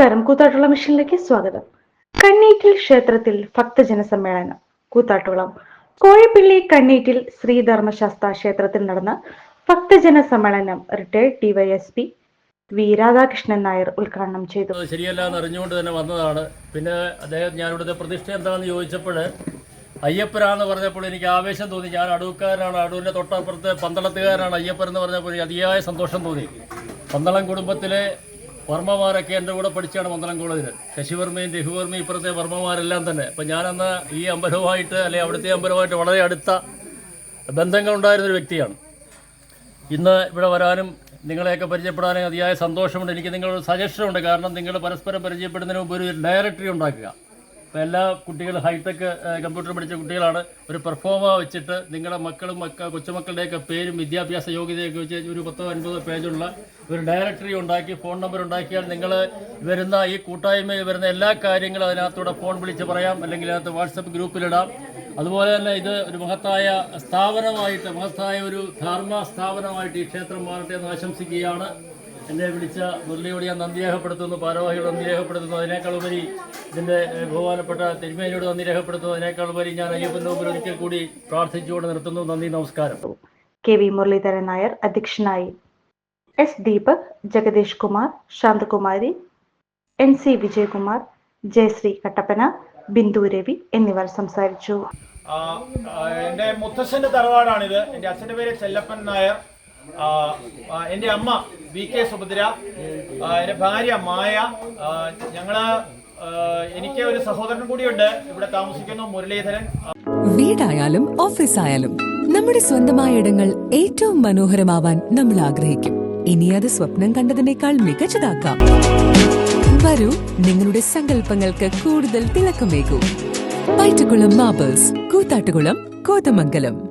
നമസ്കാരം. കൂത്താട്ടുള്ള മിഷനിലേക്ക് സ്വാഗതം. കണ്ണീറ്റിൽ ക്ഷേത്രത്തിൽ ഭക്തജന സമ്മേളനം. കൂത്താട്ടുളം. കോഴിപ്പള്ളി കണ്ണീറ്റിൽ ശ്രീധർമ്മശാസ്ത്ര ക്ഷേത്രത്തിൽ നടന്ന ഭക്തജന സമ്മേളനം retired DYSP V Radhakrishnan Nair ഉദ്ഘാടനം ചെയ്തു. ശരിയല്ല എന്ന് അറിഞ്ഞുകൊണ്ട് തന്നെ വന്നതാണ്. പിന്നെ അദ്ദേഹം ഞാൻ ഇവിടുത്തെ പ്രതിഷ്ഠ എന്താണെന്ന് ചോദിച്ചപ്പോൾ അയ്യപ്പനാന്ന് പറഞ്ഞപ്പോൾ എനിക്ക് ആവേശം തോന്നി. ഞാൻ അടൂക്കാരനാണ്. അടൂരിന്റെ തൊട്ടപ്പുറത്ത് പന്തളത്തുകാരനാണ് അയ്യപ്പൻ എന്ന് പറഞ്ഞപ്പോൾ അതിയായ സന്തോഷം തോന്നി. പന്തളം കുടുംബത്തിലെ വർമ്മമാരൊക്കെ എന്റെ കൂടെ പഠിച്ചാണ് മന്ദലം കോളേജിൽ ശശിവർമ്മയും രഘുവർമ്മയും ഇപ്പുറത്തെ വർമ്മമാരെല്ലാം തന്നെ. അപ്പം ഞാനന്ന് ഈ അമ്പലവുമായിട്ട് അല്ലെങ്കിൽ അവിടുത്തെ അമ്പലവുമായിട്ട് വളരെ അടുത്ത ബന്ധങ്ങളുണ്ടായിരുന്നൊരു വ്യക്തിയാണ്. ഇന്ന് ഇവിടെ വരാനും നിങ്ങളെയൊക്കെ പരിചയപ്പെടാനും അതിയായ സന്തോഷമുണ്ട്. എനിക്ക് നിങ്ങളൊരു സജഷനുണ്ട് കാരണം നിങ്ങൾ പരസ്പരം പരിചയപ്പെടുന്നതിന് മുമ്പ് ഒരു ഡയറക്ടറി ഉണ്ടാക്കുക. അപ്പോൾ എല്ലാ കുട്ടികളും ഹൈടെക് കമ്പ്യൂട്ടർ പഠിച്ച കുട്ടികളാണ് ഒരു പെർഫോമ വെച്ചിട്ട് നിങ്ങളുടെ മക്കളും മക്ക കൊച്ചുമക്കളുടെയൊക്കെ പേരും വിദ്യാഭ്യാസ യോഗ്യതയൊക്കെ വെച്ച് ഒരു പത്തോ അൻപതോ പേജുള്ള ഒരു ഡയറക്ടറി ഉണ്ടാക്കി ഫോൺ നമ്പർ ഉണ്ടാക്കിയാൽ നിങ്ങൾ വരുന്ന ഈ കൂട്ടായ്മയിൽ വരുന്ന എല്ലാ കാര്യങ്ങളും അതിനകത്തൂടെ ഫോൺ വിളിച്ച് പറയാം അല്ലെങ്കിൽ അതിനകത്ത് വാട്സപ്പ് ഗ്രൂപ്പിലിടാം. അതുപോലെ തന്നെ ഇത് ഒരു മഹത്തായ സ്ഥാപനമായിട്ട് മഹത്തായ ഒരു ധർമ്മ സ്ഥാപനമായിട്ട് ഈ ക്ഷേത്രം മാറട്ടെ എന്ന് ആശംസിക്കുകയാണ്. എന്നെ വിളിച്ച മുരളിയോട് ഞാൻ നന്ദി രേഖപ്പെടുത്തുന്നു. ഭാരവാഹിയോട് നന്ദി രേഖപ്പെടുത്തുന്നു. അതിനേക്കാൾ ഉപരി ഇതിന്റെ ബഹുമാനപ്പെട്ട തിരുമേനിയോട് നന്ദി രേഖപ്പെടുത്തുന്നു. അതിനേക്കാൾ ഉപരി ഞാൻ അയ്യപ്പന്റെ മുമ്പിൽ ഒരിക്കൽ കൂടി പ്രാർത്ഥിച്ചുകൊണ്ട് നിർത്തുന്നു. നന്ദി നമസ്കാരം. കെ വി മുരളീധരൻ നായർ അധ്യക്ഷനായി. S Deepak Jagadeesh Kumar Santhakumari N C Vijayakumar Jayasree Kattappana Bindu Ravi എന്നിവർ സംസാരിച്ചു. എന്റെ മുത്തശ്ശന്റെ തറവാടാണിത്. എന്റെ അച്ഛന്റെ പേര് ചെല്ലപ്പൻ നായർ. എന്റെ അമ്മ വി കെ സുഭദ്ര എന്റെ ഭാര്യ മായ ഞങ്ങൾ എനിക്ക് ഒരു സഹോദരൻ കൂടിയുണ്ട്. ഇവിടെ താമസിക്കുന്നു മുരളീധരൻ. വീടായാലും ഓഫീസ് ആയാലും നമ്മുടെ സ്വന്തമായ ഇടങ്ങൾ ഏറ്റവും മനോഹരമാവാൻ നമ്മൾ ആഗ്രഹിക്കും. ഇനി അത് സ്വപ്നം കണ്ടതിനേക്കാൾ മികച്ചതാക്കാം. വരൂ നിങ്ങളുടെ സങ്കല്പങ്ങൾക്ക് കൂടുതൽ തിളക്കമേകൂ. പൈറ്റുകുളം മാബേഴ്സ് കൂത്താട്ടുകുളം കോതമംഗലം.